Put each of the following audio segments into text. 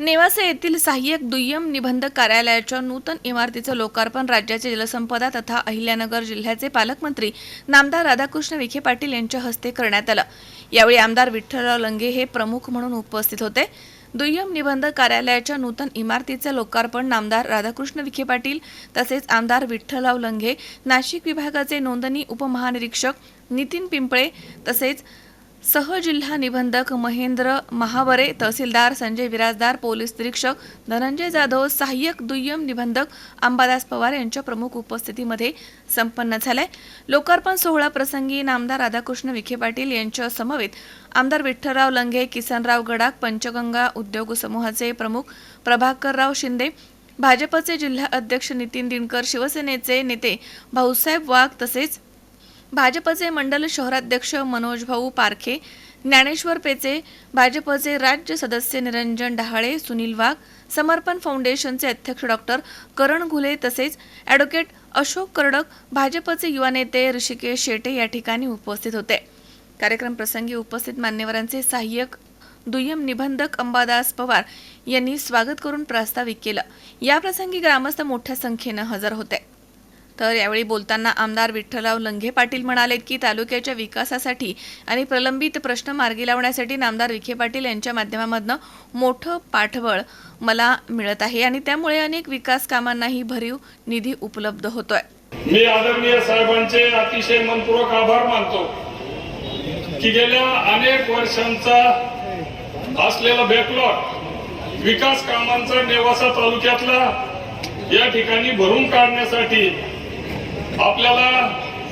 नेवासे येथील सहाय्यक दुय्यम निबंधक कार्यालयाच्या नूतन इमारतीचं लोकार्पण राज्याचे जलसंपदा तथा अहिल्यानगर जिल्ह्याचे पालकमंत्री नामदार राधाकृष्ण विखे पाटील यांच्या हस्ते करण्यात आलं. यावेळी आमदार विठ्ठलराव लंगे हे प्रमुख म्हणून उपस्थित होते. दुय्यम निबंधक कार्यालयाच्या नूतन इमारतीचं लोकार्पण नामदार राधाकृष्ण विखे पाटील तसेच आमदार विठ्ठलराव लंगे नाशिक विभागाचे नोंदणी उपमहानिरीक्षक नितीन पिंपळे तसेच सहजिल्हा निबंधक महेंद्र महावरे तहसीलदार संजय विराजदार पोलीस निरीक्षक धनंजय जाधव सहाय्यक दुय्यम निबंधक अंबादास पवार यांच्या प्रमुख उपस्थितीमध्ये संपन्न झालाय लोकार्पण सोहळा प्रसंगी नामदार राधाकृष्ण विखे पाटील यांच्या समवेत आमदार विठ्ठलराव लंगे किसनराव गडाख पंचगंगा उद्योग समूहाचे प्रमुख प्रभाकरराव शिंदे भाजपचे जिल्हा अध्यक्ष नितीन दिनकर शिवसेनेचे नेते भाऊसाहेब वाघ तसेच भाजपचे मंडल शहराध्यक्ष मनोज भाऊ पारखे ज्ञानेश्वर पेचे भाजपचे राज्य सदस्य निरंजन डहाळे सुनील वाघ समर्पण फाउंडेशनचे अध्यक्ष डॉक्टर करण घुले तसेच ॲडव्होकेट अशोक कर्डक भाजपचे युवा नेते ऋषिकेश शेटे या ठिकाणी उपस्थित होते. कार्यक्रम प्रसंगी उपस्थित मान्यवरांचे सहाय्यक दुय्यम निबंधक अंबादास पवार यांनी स्वागत करून प्रास्ताविक केलं. या प्रसंगी ग्रामस्थ मोठ्या संख्येनं हजर होते. तर यावेळी बोलताना आमदार विठ्ठलराव लंघे पाटील म्हणाले की तालुक्याच्या विकासासाठी आणि प्रलंबित प्रश्न मार्गी लावण्यासाठी नामदार विखे पाटील यांच्या माध्यमामधनं मोठं पाठबळ मला मिळत आहे आणि त्यामुळे अनेक विकास कामांनाही भरीव निधी उपलब्ध होतोय. मी आदरणीय साहेबांचे अतिशय मनपूर्वक आभार मानतो की गेल्या अनेक वर्षांचा असलेला बॅकलॉग विकास कामांचा नेवासा तालुक्यातला या ठिकाणी भरून काढण्यासाठी आपल्याला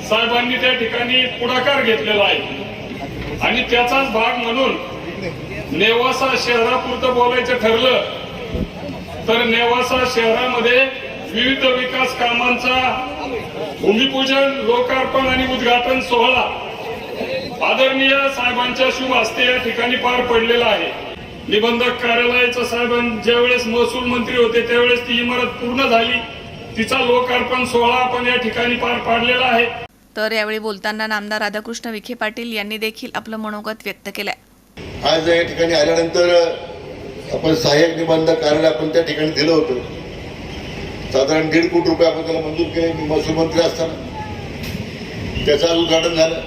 साहेबांनी त्या ठिकाणी पुढाकार घेतलेला आहे. आणि त्याचाच भाग म्हणून नेवासा शहरापुरतं बोलायचं ठरलं तर नेवासा शहरामध्ये विविध विकास कामांचा भूमिपूजन लोकार्पण आणि उद्घाटन सोहळा आदरणीय साहेबांच्या शुभ हस्ते या ठिकाणी पार पडलेला आहे. निबंधक कार्यालयाचं साहेबां ज्यावेळेस महसूल मंत्री होते त्यावेळेस ती इमारत पूर्ण झाली. तिचा लोकार्पण सोहळा आपण या ठिकाणी पार पाडलेला आहे. तर यावेळी बोलताना नामदार राधाकृष्ण विखे पाटील यांनी देखील आपलं मनोगत व्यक्त केलंय. आज या ठिकाणी आल्यानंतर आपण सहाय्यक निबंधक कार्यालय आपण त्या ठिकाणी दिलं होतं. साधारण दीड कोटी रुपये आपण त्याला मंजूर केले मी महसूल मंत्री असताना. त्याचं आज उद्घाटन झालं.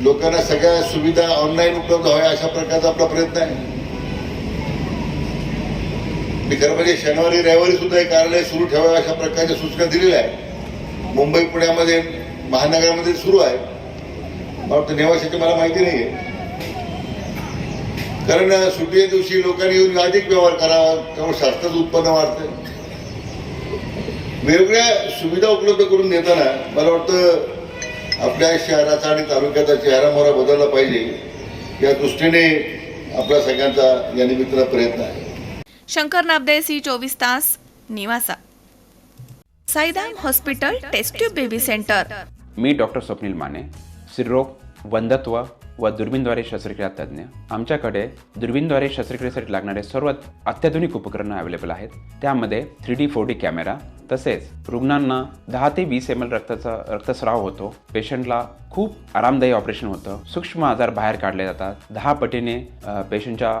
लोकांना सगळ्या सुविधा ऑनलाईन उपलब्ध व्हाव्या अशा प्रकारचा आपला प्रयत्न आहे. मी खरं म्हणजे शनिवारी रविवारी सुद्धा हे कार्यालय सुरू ठेवावे अशा प्रकारच्या सूचना दिलेल्या आहेत. मुंबई पुण्यामध्ये महानगरामध्ये सुरू आहे. मला वाटतं नेवाशाची मला माहिती नाही आहे कारण सुट्टीच्या दिवशी लोकांनी येऊन अधिक व्यवहार करावा त्यामुळे शास्त्राचं उत्पन्न वाढतं वेगवेगळ्या सुविधा उपलब्ध करून देताना मला वाटतं आपल्या शहराचा आणि तालुक्याचा चेहरामोहरा बदलला पाहिजे. या दृष्टीने आपला सगळ्यांचा या निमित्तानं प्रयत्न आहे. शंकर नाबदे सी चोवीस तास निवासा. Saidam hospital test baby centre. मी डॉक्टर स्वप्नील माने स्त्रीरोग वंधत्व व दुर्बीनद्वारे शस्त्रक्रिया तज्ज्ञ. आमच्याकडे दुर्बीनद्वारे शस्त्रक्रियेसाठी लागणारे सर्व अत्याधुनिक उपकरणं अवेलेबल आहेत. त्यामध्ये three D four D camera तसेच रुग्णांना दहा ते वीस एम एल रक्ताचा रक्तस्राव होतो. पेशंटला खूप आरामदायी ऑपरेशन होतं. सूक्ष्म आजार बाहेर काढले जातात. दहा पटीने पेशंटच्या